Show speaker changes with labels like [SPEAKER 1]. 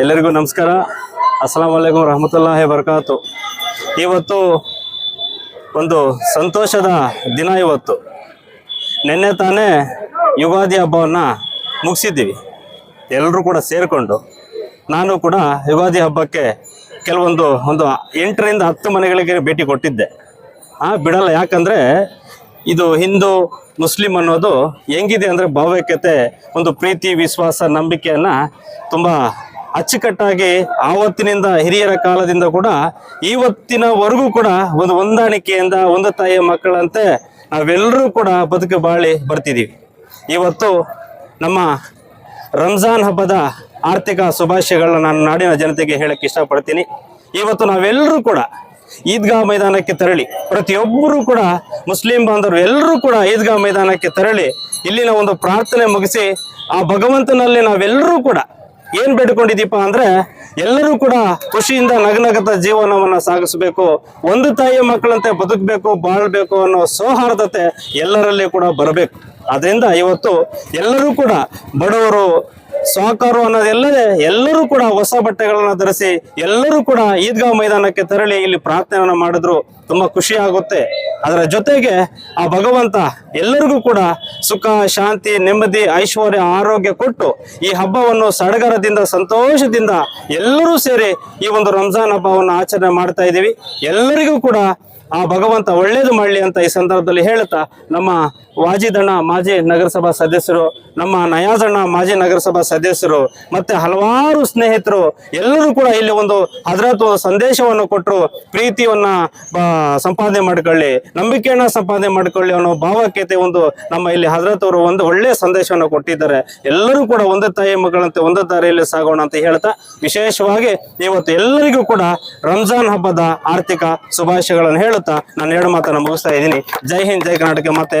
[SPEAKER 1] ಎಲ್ಲರಿಗೂ ನಮಸ್ಕಾರ. ಅಸ್ಸಲಾಂ ವಲೈಕುಂ ರಹಮತುಲ್ಲಾಹಿ ಬರ್ಕಾತು. ಇವತ್ತು ಒಂದು ಸಂತೋಷದ ದಿನ ಇವತ್ತು. ನಿನ್ನೆ ತಾನೇ ಯುಗಾದಿ ಹಬ್ಬವನ್ನು ಮುಗಿಸಿದ್ದೀವಿ. ಎಲ್ಲರೂ ಕೂಡ ಸೇರಿಕೊಂಡು ನಾನು ಕೂಡ ಯುಗಾದಿ ಹಬ್ಬಕ್ಕೆ ಕೆಲವೊಂದು ಒಂದು ಎಂಟರಿಂದ ಹತ್ತು ಮನೆಗಳಿಗೆ ಭೇಟಿ ಕೊಟ್ಟಿದ್ದೆ. ಆ ಬಿಡಲ್ಲ, ಯಾಕಂದರೆ ಇದು ಹಿಂದೂ, ಮುಸ್ಲಿಂ ಅನ್ನೋದು ಹೆಂಗಿದೆ ಅಂದರೆ ಭಾವೈಕ್ಯತೆ, ಒಂದು ಪ್ರೀತಿ, ವಿಶ್ವಾಸ, ನಂಬಿಕೆಯನ್ನು ತುಂಬ ಅಚ್ಚುಕಟ್ಟಾಗಿ ಆವತ್ತಿನಿಂದ ಹಿರಿಯರ ಕಾಲದಿಂದ ಕೂಡ ಇವತ್ತಿನವರೆಗೂ ಕೂಡ ಒಂದು ಹೊಂದಾಣಿಕೆಯಿಂದ ಒಂದು ತಾಯಿಯ ಮಕ್ಕಳಂತೆ ನಾವೆಲ್ಲರೂ ಕೂಡ ಬದುಕು ಬಾಳಿ ಬರ್ತಿದ್ದೀವಿ ಇವತ್ತು ನಮ್ಮ ರಂಜಾನ್ ಹಬ್ಬದ ಆರ್ಥಿಕ ಶುಭಾಶಯಗಳನ್ನ ನಾನು ನಾಡಿನ ಜನತೆಗೆ ಹೇಳಕ್ಕೆ ಇಷ್ಟಪಡ್ತೀನಿ. ಇವತ್ತು ನಾವೆಲ್ಲರೂ ಕೂಡ ಈದ್ಗಾ ಮೈದಾನಕ್ಕೆ ತೆರಳಿ ಪ್ರತಿಯೊಬ್ಬರೂ ಕೂಡ ಮುಸ್ಲಿಂ ಬಾಂಧವರು ಎಲ್ಲರೂ ಕೂಡ ಈದ್ಗಾ ಮೈದಾನಕ್ಕೆ ತೆರಳಿ ಇಲ್ಲಿನ ಒಂದು ಪ್ರಾರ್ಥನೆ ಮುಗಿಸಿ ಆ ಭಗವಂತನಲ್ಲಿ ನಾವೆಲ್ಲರೂ ಕೂಡ ಏನ್ ಬೇಡ್ಕೊಂಡಿದೀಪ ಅಂದ್ರೆ ಎಲ್ಲರೂ ಕೂಡ ಖುಷಿಯಿಂದ ನಗನಗತ ಜೀವನವನ್ನ ಸಾಗಿಸಬೇಕು, ಒಂದು ತಾಯಿಯ ಮಕ್ಕಳಂತೆ ಬದುಕಬೇಕು, ಬಾಳ್ಬೇಕು ಅನ್ನೋ ಸೌಹಾರ್ದತೆ ಎಲ್ಲರಲ್ಲಿ ಕೂಡ ಬರಬೇಕು. ಅದರಿಂದ ಇವತ್ತು ಎಲ್ಲರೂ ಕೂಡ ಬಡವರು ಸಾಕಾರು ಅನ್ನೋದೆಲ್ಲದೆ ಎಲ್ಲರೂ ಕೂಡ ಹೊಸ ಬಟ್ಟೆಗಳನ್ನು ಧರಿಸಿ ಎಲ್ಲರೂ ಕೂಡ ಈದ್ಗಾ ಮೈದಾನಕ್ಕೆ ತೆರಳಿ ಇಲ್ಲಿ ಪ್ರಾರ್ಥನೆಯನ್ನು ಮಾಡಿದ್ರು. ತುಂಬಾ ಖುಷಿ ಆಗುತ್ತೆ. ಅದರ ಜೊತೆಗೆ ಆ ಭಗವಂತ ಎಲ್ಲರಿಗೂ ಕೂಡ ಸುಖ, ಶಾಂತಿ, ನೆಮ್ಮದಿ, ಐಶ್ವರ್ಯ, ಆರೋಗ್ಯ ಕೊಟ್ಟು ಈ ಹಬ್ಬವನ್ನು ಸಡಗರದಿಂದ, ಸಂತೋಷದಿಂದ ಎಲ್ಲರೂ ಸೇರಿ ಈ ಒಂದು ರಂಜಾನ್ ಹಬ್ಬವನ್ನು ಆಚರಣೆ ಮಾಡ್ತಾ ಇದ್ದೀವಿ. ಎಲ್ಲರಿಗೂ ಕೂಡ ಆ ಭಗವಂತ ಒಳ್ಳೇದು ಮಾಡಲಿ ಅಂತ ಈ ಸಂದರ್ಭದಲ್ಲಿ ಹೇಳುತ್ತಾ ನಮ್ಮ ವಾಜಿದಣ್ಣ ಮಾಜಿ ನಗರಸಭಾ ಸದಸ್ಯರು, ನಮ್ಮ ನಯಾಜಣ್ಣ ಮಾಜಿ ನಗರಸಭಾ ಸದಸ್ಯರು ಮತ್ತೆ ಹಲವಾರು ಸ್ನೇಹಿತರು ಎಲ್ಲರೂ ಕೂಡ ಇಲ್ಲಿ ಒಂದು ಹಜರತ್ ಒಂದು ಸಂದೇಶವನ್ನು ಕೊಟ್ಟರು ಪ್ರೀತಿಯನ್ನ ಸಂಪಾದನೆ ಮಾಡ್ಕೊಳ್ಳಿ, ನಂಬಿಕೆಯನ್ನ ಸಂಪಾದನೆ ಮಾಡ್ಕೊಳ್ಳಿ ಅನ್ನೋ ಭಾವಕ್ಯತೆ ಒಂದು ನಮ್ಮ ಇಲ್ಲಿ ಹಜರತ್ ಅವರು ಒಂದು ಒಳ್ಳೆಯ ಸಂದೇಶವನ್ನು ಕೊಟ್ಟಿದ್ದಾರೆ. ಎಲ್ಲರೂ ಕೂಡ ಒಂದೇ ತಾಯಿ ಮಕ್ಕಳಂತೆ ಒಂದೇ ದಾರಿಯಲ್ಲಿ ಸಾಗೋಣ ಅಂತ ಹೇಳ್ತಾ ವಿಶೇಷವಾಗಿ ಇವತ್ತು ಎಲ್ಲರಿಗೂ ಕೂಡ ರಂಜಾನ್ ಹಬ್ಬದ ಆರ್ಥಿಕ ಶುಭಾಶಯಗಳನ್ನು ಹೇಳುತ್ತಾ ನಾನು ಎರಡು ಮಾತನ್ನು ಮುಗಿಸ್ತಾ ಇದ್ದೀನಿ. ಜೈ ಹಿಂದ್, ಜೈ ಕರ್ನಾಟಕ. ಮತ್ತೆ